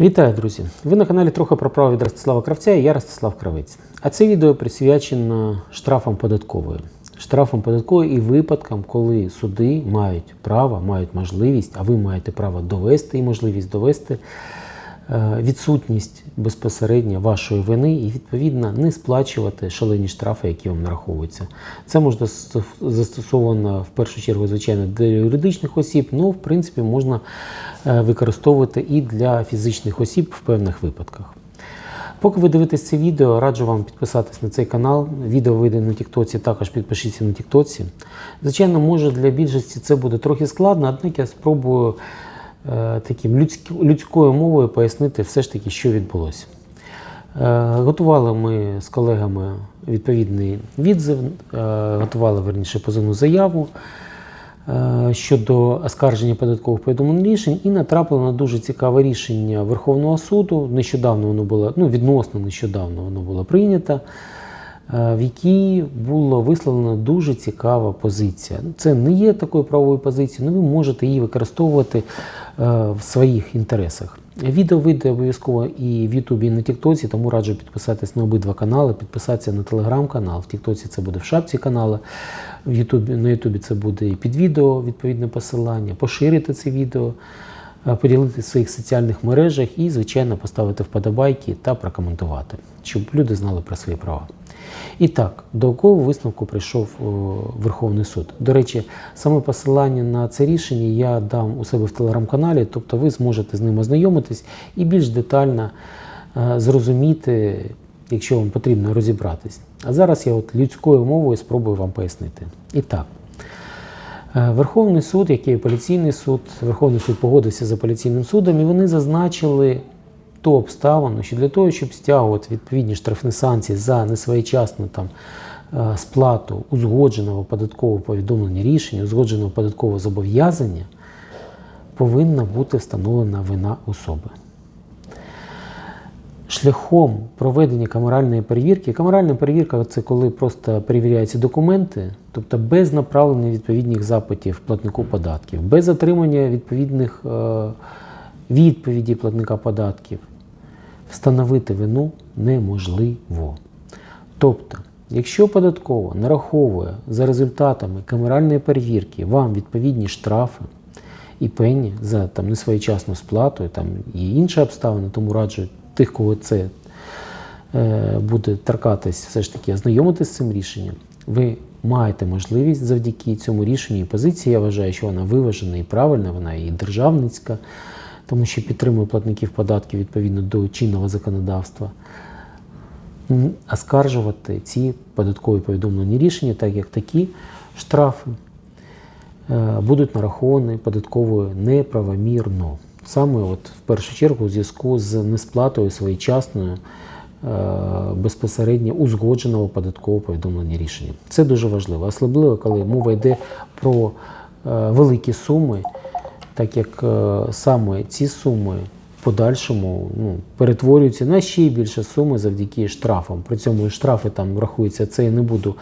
Вітаю, друзі! Ви на каналі трохи про право від Ростислава Кравця і я Ростислав Кравець. А це відео присвячено штрафам податкової. Штрафам податкової і випадкам, коли суди мають право, мають можливість, а ви маєте право довести і можливість довести відсутність безпосередньо вашої вини і відповідно не сплачувати шалені штрафи, які вам нараховуються. Це можна застосовано в першу чергу, звичайно, для юридичних осіб, але в принципі можна е, використовувати і для фізичних осіб в певних випадках. Поки ви дивитесь це відео, раджу вам підписатись на цей канал. Відео вийде на Тіктоці, також підпишіться на Тіктоці. Звичайно, може для більшості це буде трохи складно, однак я спробую е, таким людськ- людською мовою пояснити все ж таки, що відбулося. Е, Готували ми з колегами відповідний відзив, е, готували верніше позовну заяву е, щодо оскарження податкових повідомлень рішень і натрапили на дуже цікаве рішення Верховного суду. Нещодавно воно було, ну відносно нещодавно воно було прийнято, е, в якій була висловлена дуже цікава позиція. Це не є такою правовою позицією, але ви можете її використовувати е, в своїх інтересах. Відео вийде обов'язково і в Ютубі, і на Тіктоці, тому раджу підписатись на обидва канали, підписатися на телеграм-канал. В Тіктоці це буде в шапці каналу, в Ютубі, на Ютубі це буде і під відео відповідне посилання, поширити це відео, е, поділити в своїх соціальних мережах і, звичайно, поставити вподобайки та прокоментувати, щоб люди знали про свої права. І так, до якого висновку прийшов Верховний суд. До речі, саме посилання на це рішення я дам у себе в телеграм-каналі, тобто ви зможете з ним ознайомитись і більш детально е, зрозуміти, якщо вам потрібно розібратись. А зараз я от людською мовою спробую вам пояснити. І так. Е, Верховний суд, як і апеляційний суд, Верховний суд погодився з апеляційним судом, і вони зазначили ту обставину, що для того, щоб стягувати відповідні штрафні санкції за несвоєчасну там, е, сплату узгодженого податкового повідомлення рішення, узгодженого податкового зобов'язання, повинна бути встановлена вина особи. Шляхом проведення камеральної перевірки. Камеральна перевірка це коли просто перевіряються документи, тобто без направлення відповідних запитів платнику податків, без отримання відповідних е, відповідей платника податків, встановити вину неможливо. Тобто, якщо податково нараховує за результатами камеральної перевірки вам відповідні штрафи і пені за там, несвоєчасну сплату, і там і інші обставини, тому раджу тих, кого це е, буде торкатись, все ж таки ознайомитись з цим рішенням. Ви маєте можливість завдяки цьому рішенню і позиції. Я вважаю, що вона виважена і правильна, вона і державницька, тому що підтримує платників податків відповідно до чинного законодавства. Оскаржувати ці податкові повідомлені рішення, так як такі штрафи е, будуть нараховані податковою неправомірно. Саме от в першу чергу у зв'язку з несплатою своєчасною е, безпосередньо узгодженого податкового повідомлення рішення. Це дуже важливо, особливо коли мова йде про е, великі суми, так як е, саме ці суми в подальшому ну, перетворюються на ще більше суми завдяки штрафам. При цьому і штрафи там рахуються, це я не буду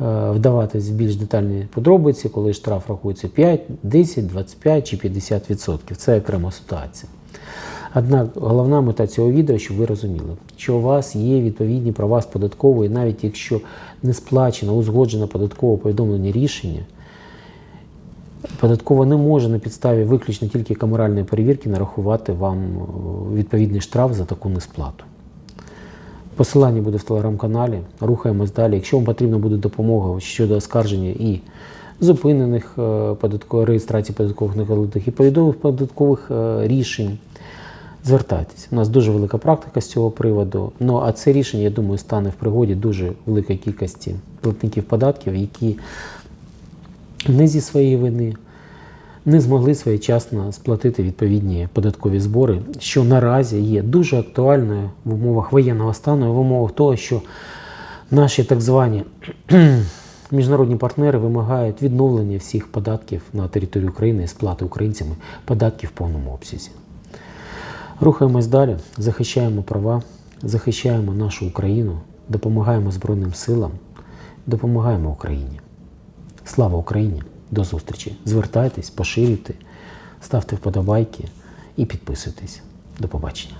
е, вдаватись в більш детальні подробиці, коли штраф рахується 5, 10, 25 чи 50%. Це окрема ситуація. Однак головна мета цього відео, щоб ви розуміли, що у вас є відповідні права з податкової, навіть якщо не сплачено узгоджено податкове повідомлення рішення, Податкова не може на підставі виключно тільки камеральної перевірки нарахувати вам е, відповідний штраф за таку несплату. Посилання буде в телеграм-каналі. Рухаємось далі. Якщо вам потрібна буде допомога щодо оскарження і зупинених е, податкових реєстрацій податкових накладних і повідомих податкових е, рішень, звертайтесь. У нас дуже велика практика з цього приводу. Ну а це рішення, я думаю, стане в пригоді дуже великої кількості платників податків, які не зі своєї вини не змогли своєчасно сплатити відповідні податкові збори, що наразі є дуже актуальною в умовах воєнного стану і в умовах того, що наші так звані міжнародні партнери вимагають відновлення всіх податків на територію України і сплати українцями податків в повному обсязі. Рухаємось далі, захищаємо права, захищаємо нашу Україну, допомагаємо Збройним силам, допомагаємо Україні. Слава Україні! До зустрічі! Звертайтесь, поширюйте, ставте вподобайки і підписуйтесь. До побачення.